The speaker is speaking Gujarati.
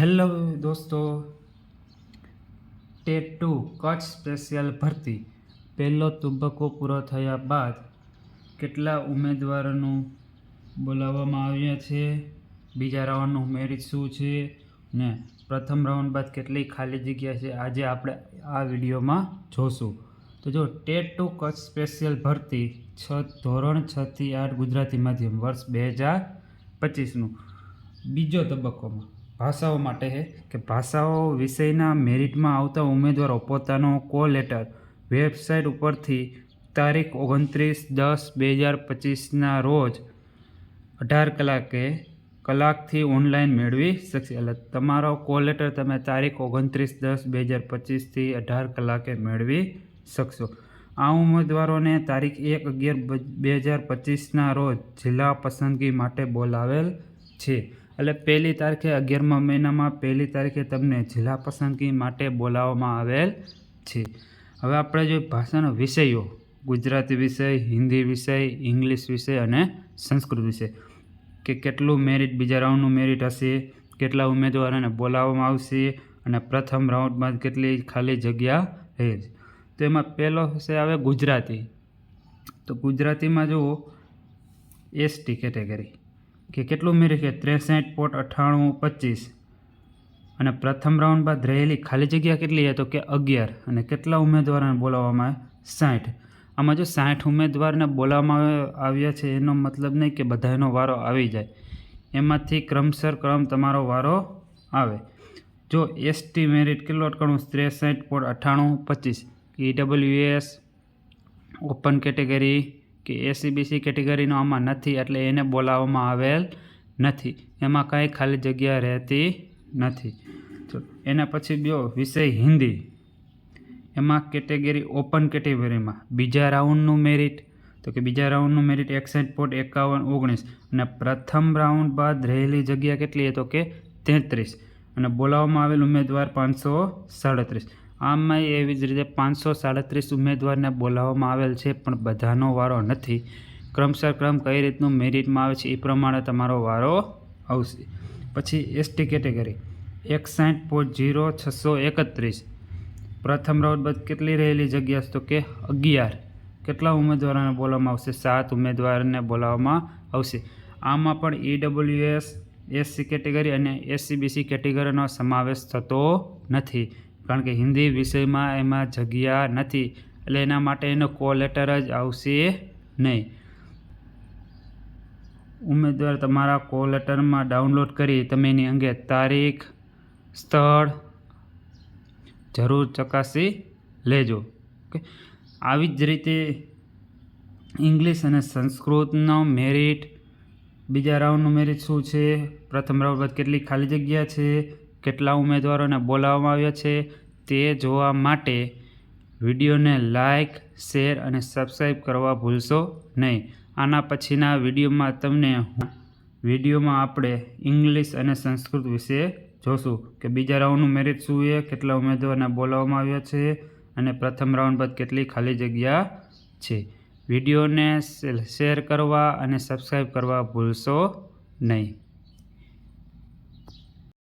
હેલો દોસ્તો, ટેટ ટુ કચ્છ સ્પેશિયલ ભરતી. પહેલો તબક્કો પૂરો થયા બાદ કેટલા ઉમેદવારોનું બોલાવવામાં આવ્યા છે? બીજા રાઉન્ડનું મેરિટ શું છે? ને પ્રથમ રાઉન્ડ બાદ કેટલી ખાલી જગ્યા છે? આજે આપણે આ વિડીયોમાં જોશું. તો જો, ટેટ ટુ કચ્છ સ્પેશિયલ ભરતી છ, ધોરણ છથી આઠ ગુજરાતી માધ્યમ વર્ષ બે હજાર પચીસનું. બીજો તબક્કોમાં ભાષાઓ માટે છે કે ભાષાઓ વિષયના મેરિટમાં આવતા ઉમેદવારો પોતાનો કો લેટર વેબસાઇટ ઉપરથી તારીખ ઓગણત્રીસ દસ બે હજાર પચીસના રોજ અઢાર કલાકે કલાકથી ઓનલાઈન મેળવી શકશે. એટલે તમારો કોલ લેટર તમે તારીખ ઓગણત્રીસ દસ બે હજાર પચીસથી અઢાર કલાકે મેળવી શકશો. આ ઉમેદવારોને તારીખ એક અગિયાર બે હજાર પચીસના રોજ જિલ્લા પસંદગી માટે બોલાવેલ છે. એટલે પહેલી તારીખે અગિયારમા મહિનામાં પહેલી તારીખે તમને જિલ્લા પસંદગી માટે બોલાવવામાં આવેલ છે. હવે આપણે જો ભાષાના વિષયો. ગુજરાતી વિષય, હિન્દી વિષય, ઇંગ્લિશ વિષય અને સંસ્કૃત વિષય. કે કેટલું મેરિટ બીજા રાઉન્ડનું મેરિટ હશે, કેટલા ઉમેદવારોને બોલાવવામાં આવશે અને પ્રથમ રાઉન્ડમાં કેટલી ખાલી જગ્યા રહે છે. તો એમાં પહેલો હશે આવે ગુજરાતી. તો ગુજરાતીમાં જુઓ એસટી કેટેગરી કે કેટલું મેરિટ છે? ત્રેસઠ પોટ અઠ્ઠાણું પચીસ. અને પ્રથમ રાઉન્ડ બાદ રહેલી ખાલી જગ્યા કેટલી છે? તો કે અગિયાર. અને કેટલા ઉમેદવારોને બોલાવવામાં આવે સાઠ. આમાં જો સાઠ ઉમેદવારને બોલાવવામાં આવ્યા છે, એનો મતલબ નહીં કે બધાનો વારો આવી જાય. એમાંથી ક્રમસર ક્રમ તમારો વારો આવે. જો એસટી મેરિટ કેટલો અટકણું ત્રેસઠ પોટ અઠ્ઠાણું પચીસ. ઈડબ્લ્યુએસ ઓપન કેટેગરી કે એસીબીસી કેટેગરીનો આમાં નથી એટલે એને બોલાવવામાં આવેલ નથી. એમાં કાંઈ ખાલી જગ્યા રહેતી નથી. તો એના પછી બીજો વિષય હિન્દી. એમાં કેટેગરી ઓપન કેટેગરીમાં બીજા રાઉન્ડનું મેરિટ, તો કે બીજા રાઉન્ડનું મેરિટ એકસઠ પોઈન્ટ એકાવન ઓગણીસ અને પ્રથમ રાઉન્ડ બાદ રહેલી જગ્યા કેટલી તો કે તેત્રીસ. અને બોલાવવામાં આવેલ ઉમેદવાર પાંચસો સાડત્રીસ. આમાં એવી જ રીતે પાંચસો સાડત્રીસ ઉમેદવારને બોલાવવામાં આવેલ છે, પણ બધાનો વારો નથી. ક્રમસર ક્રમ કઈ રીતનું મેરિટમાં આવે છે એ પ્રમાણે તમારો વારો આવશે. પછી એસટી કેટેગરી. એકસાઠ પોઈન્ટ જીરો છસો એકત્રીસ. પ્રથમ રાઉન્ડ બાદ કેટલી રહેલી જગ્યા તો કે અગિયાર. કેટલા ઉમેદવારોને બોલાવવામાં આવશે? સાત ઉમેદવારને બોલાવવામાં આવશે. આમાં પણ ઈડબ્લ્યુએસ એસસી કેટેગરી અને એસસીબીસી કેટેગરીનો સમાવેશ થતો નથી. કારણ કે હિન્દી વિષયમાં એમાં જગ્યા નથી, એટલે એના માટે એનો કોલ લેટર જ આવશે નહીં. ઉમેદવાર તમારા કોલ લેટરમાં ડાઉનલોડ કરી તમે એની અંગે તારીખ, સ્થળ જરૂર ચકાસી લેજો. ઓકે? આવી જ રીતે ઇંગ્લિશ અને સંસ્કૃતનો મેરિટ બીજા રાઉન્ડનું મેરિટ શું છે? પ્રથમ રાઉન્ડ બાદ કેટલી ખાલી જગ્યા છે? કેટલા ઉમેદવારોને બોલાવવામાં આવ્યા છે તે જોવા માટે વિડીયોને લાઈક શેર અને સબસ્ક્રાઈબ કરવા ભૂલશો નહીં. આના પછીના વિડીયોમાં તમને વિડીયોમાં આપણે ઇંગ્લિશ અને સંસ્કૃત વિશે જોશું કે બીજા રાઉન્ડનું મેરિટ શું છે, કેટલા ઉમેદવારને બોલાવવામાં આવ્યા છે અને પ્રથમ રાઉન્ડ બાદ કેટલી ખાલી જગ્યા છે. વિડીયોને શેર કરવા અને સબસ્ક્રાઈબ કરવા ભૂલશો નહીં.